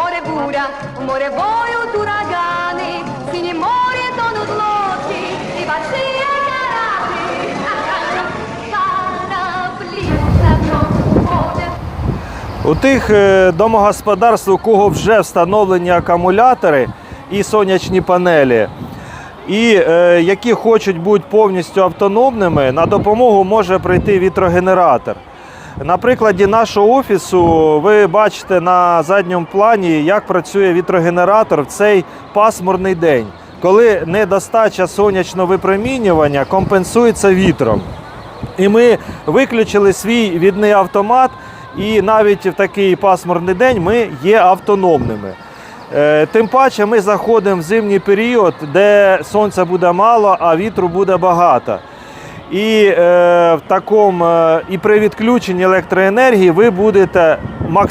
mare burя, у море воют ураганы, в синем море тонут лодки и большие корабли. У тих е, домогосподарств, у кого вже встановлені акумулятори і сонячні панелі, і е, які хочуть бути повністю автономними, на допомогу може прийти вітрогенератор. На прикладі нашого офісу ви бачите на задньому плані, як працює вітрогенератор в цей пасмурний день, коли недостача сонячного випромінювання компенсується вітром. І ми виключили свій відний автомат, і навіть в такий пасмурний день ми є автономними. Е, Тим паче ми заходимо в зимній період, де сонця буде мало, а вітру буде багато. І е, в такому, е, і при відключенні електроенергії ви будете максимально.